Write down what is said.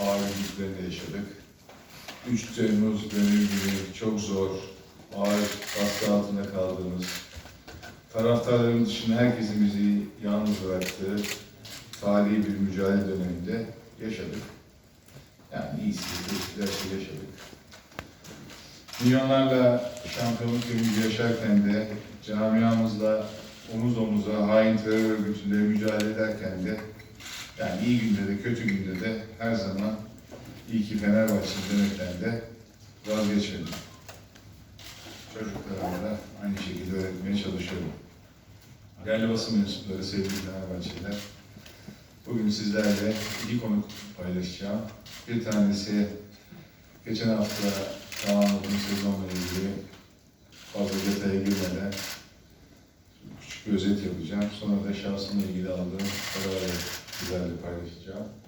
ağır yüklerini yaşadık. 3 Temmuz dönemi gibi çok zor, ağır baskı altında kaldığımız, taraftarların dışında herkesin bizi yalnız bıraktığı tarihi bir mücadele döneminde yaşadık. Yani iyisi, kötüsü şeyi yaşadık. Milyonlarla şampiyonluk sevinci yaşarken de camiamızla omuz omuza hain terör örgütüyle mücadele ederken de yani iyi günde de kötü günde de her zaman iyi ki Fenerbahçe demekten de vazgeçmedim. Çocuklarıma da aynı şekilde öğretmeye çalışıyorum. Değerli basın mensupları, sevgili Fenerbahçeliler, bugün sizlerle iki konu paylaşacağım. Bir tanesi geçen hafta tamamladığım sezonla ilgili fazla detaya girmeden küçük bir özet yapacağım. Sonra da şahsımla ilgili aldığım kararı 이단도 받으시죠.